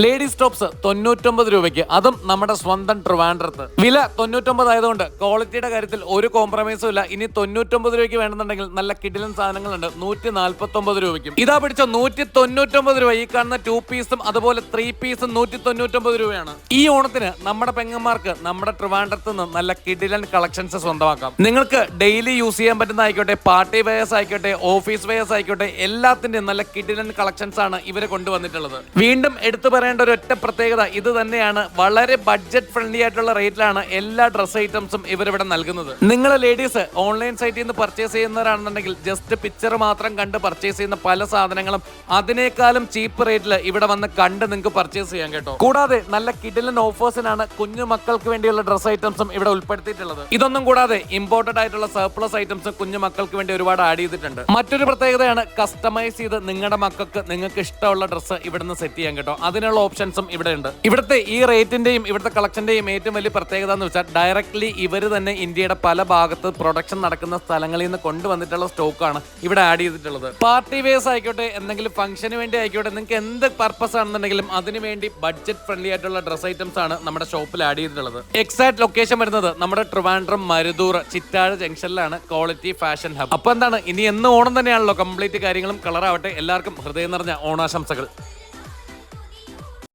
Ladies tops തൊണ്ണൂറ്റൊമ്പത് രൂപയ്ക്ക്. അതും നമ്മുടെ സ്വന്തം ട്രിവാൻഡ്രത്ത്. വില തൊണ്ണൂറ്റൊമ്പത് ആയതുകൊണ്ട് ക്വാളിറ്റിയുടെ കാര്യത്തിൽ ഒരു കോംപ്രമൈസും ഇല്ല. ഇനി തൊണ്ണൂറ്റൊമ്പത് രൂപയ്ക്ക് വേണമെന്നുണ്ടെങ്കിൽ നല്ല കിടിലൻ സാധനങ്ങളുണ്ട്. നൂറ്റി നാൽപ്പത്തൊമ്പത് രൂപയ്ക്കും. ഇതാ പിടിച്ച നൂറ്റി തൊണ്ണൂറ്റൊമ്പത് രൂപ. ഈ കാണുന്ന ടു പീസും അതുപോലെ ത്രീ പീസും നൂറ്റി തൊണ്ണൂറ്റൊമ്പത് രൂപയാണ്. ഈ ഓണത്തിന് നമ്മുടെ പെങ്ങന്മാർക്ക് നമ്മുടെ ട്രിവാൻഡ്രത്ത് നിന്ന് നല്ല കിടിലൻ കളക്ഷൻസ് സ്വന്തമാക്കാം. നിങ്ങൾക്ക് ഡെയിലി യൂസ് ചെയ്യാൻ പറ്റുന്ന ആയിക്കോട്ടെ പാർട്ടി വെയേഴ്സ് ആയിക്കോട്ടെ ഓഫീസ് വെയേഴ്സ് ആയിക്കോട്ടെ എല്ലാത്തിന്റെയും നല്ല കിടിലൻ കളക്ഷൻസ് ആണ് ഇവരെ കൊണ്ടുവന്നിട്ടുള്ളത്. വീണ്ടും എടുത്തു പറയേണ്ട ഒരു ഒറ്റ പ്രത്യേകത ഇത് തന്നെയാണ്. വളരെ ബഡ്ജറ്റ് ഫ്രണ്ട്ലി ആയിട്ടുള്ള റേറ്റിലാണ് എല്ലാ ഡ്രസ് ഐറ്റംസും ഇവരിവിടെ നൽകുന്നത്. നിങ്ങൾ ലേഡീസ് ഓൺലൈൻ സൈറ്റിൽ നിന്ന് പർച്ചേസ് ചെയ്യുന്നവരാണെന്നുണ്ടെങ്കിൽ ജസ്റ്റ് പിക്ചർ മാത്രം കണ്ട് പർച്ചേസ് ചെയ്യുന്ന പല സാധനങ്ങളും അതിനേക്കാളും ചീപ്പ് റേറ്റിൽ ഇവിടെ വന്ന് കണ്ട് നിങ്ങൾക്ക് പർച്ചേസ് ചെയ്യാൻ കേട്ടോ. കൂടാതെ നല്ല കിഡിലൻ ഓഫേഴ്സിനാണ് കുഞ്ഞു മക്കൾക്ക് വേണ്ടിയുള്ള ഡ്രസ് ഐറ്റംസും ഇവിടെ ഉൾപ്പെടുത്തിയിട്ടുള്ളത്. ഇതൊന്നും കൂടാതെ ഇമ്പോർട്ടഡ് ആയിട്ടുള്ള സർപ്ലസ് ഐറ്റംസും കുഞ്ഞു മക്കൾക്ക് വേണ്ടി ഒരുപാട് ആഡ് ചെയ്തിട്ടുണ്ട്. മറ്റൊരു പ്രത്യേകതയാണ് കസ്റ്റമൈസ് ചെയ്ത് നിങ്ങളുടെ മക്കൾക്ക് നിങ്ങൾക്ക് ഇഷ്ടമുള്ള ഡ്രസ്സ് ഇവിടുന്ന് സെറ്റ് ചെയ്യാൻ കേട്ടോ. അതിനുള്ള ഓപ്ഷൻസും ഇവിടെ ഉണ്ട് ഇവിടുത്തെ ഈ റേറ്റിന്റെയും ഇവിടുത്തെ കളക്ഷന്റെയും ഏറ്റവും വലിയ പ്രത്യേകത എന്ന് വെച്ചാൽ ഡയറക്ട്ലി ഇവർ തന്നെ ഇന്ത്യയുടെ പല ഭാഗത്ത് പ്രൊഡക്ഷൻ നടക്കുന്ന സ്ഥലങ്ങളിൽ നിന്ന് കൊണ്ടുവന്നിട്ടുള്ള സ്റ്റോക്കാണ് ഇവിടെ ആഡ് ചെയ്തിട്ടുള്ളത്. പാർട്ടി വേസ് ആയിക്കോട്ടെ എന്തെങ്കിലും ഫംഗ്ഷന് വേണ്ടി ആയിക്കോട്ടെ നിങ്ങൾക്ക് എന്ത് പർപ്പസ് ആണെന്നുണ്ടെങ്കിലും അതിനുവേണ്ടി ബഡ്ജറ്റ് ഫ്രണ്ട്ലി ആയിട്ടുള്ള ഡ്രസ് ഐറ്റംസ് ആണ് നമ്മുടെ ഷോപ്പിൽ ആഡ് ചെയ്തിട്ടുള്ളത്. എക്സാക്ട് ലൊക്കേഷൻ വരുന്നത് നമ്മുടെ ട്രിവാൻഡ്രം മരുദൂർ ചിറ്റാട് ജംഗ്ഷനിലാണ് ക്വാളിറ്റി ഫാഷൻ ഹബ് അപ്പൊ എന്താണ് ഇനി എന്ന് ഓണം തന്നെയാണല്ലോ കംപ്ലീറ്റ് കാര്യങ്ങളും കളറാവട്ടെ എല്ലാവർക്കും ഹൃദയം നിറഞ്ഞ ഓണാശംസകൾ.